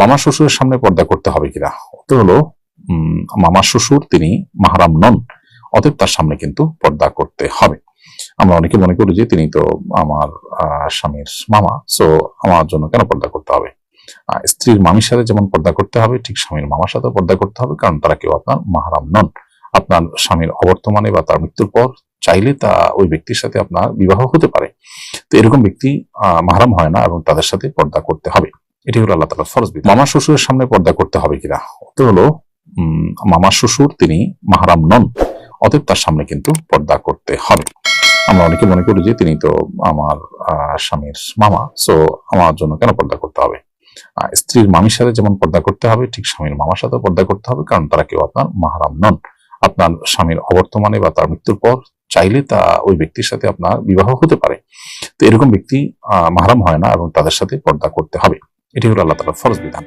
মামা শ্বশুরের সামনে পর্দা করতে হবে কিনা? উত্তর হলো মামা শ্বশুর, তিনি মাহারাম নন। অতএব তার সামনে কিন্তু পর্দা করতে হবে। আমরা অনেকে মনে করি যে তিনি তো আমার স্বামীর মামা সো আমার জন্য কেন পর্দা করতে হবে? স্ত্রীর মামির সাথে যেমন পর্দা করতে হবে, ঠিক স্বামীর মামার সাথে পর্দা করতে হবে, কারণ তারা কেউ আপনার মাহারাম নন। আপনার স্বামীর অবর্তমানে বা তার মৃত্যুর পর চাইলে তা ওই ব্যক্তির সাথে আপনার বিবাহ হতে পারে। তো এরকম ব্যক্তি মাহারাম হয় না এবং তাদের সাথে পর্দা করতে হবে। এটি হলো আল্লাহ তালা ফরজ বিধান। মামা শ্বশুরের সামনে পর্দা করতে হবে কিনা? উত্তর হলো মামা শ্বশুর তিনি মাহারাম নন, অতএব তার সামনে কিন্তু পর্দা করতে হবে। আমরা অনেকে মনে করি যে তিনি তো আমার স্বামীর মামা সো আমার জন্য কেন পর্দা করতে হবে? স্ত্রীর মামির সাথে যেমন পর্দা করতে হবে, ঠিক স্বামীর মামার সাথে পর্দা করতে হবে, কারণ তারা কেউ আপনার মাহারাম নন। আপনার স্বামীর অবর্তমানে বা তার মৃত্যুর পর চাইলে তা ওই ব্যক্তির সাথে আপনার বিবাহ হতে পারে। তো এরকম ব্যক্তি মাহারাম হয় না এবং তাদের সাথে পর্দা করতে হবে। এটি হলো আল্লাহ তালার ফরজ বিধান।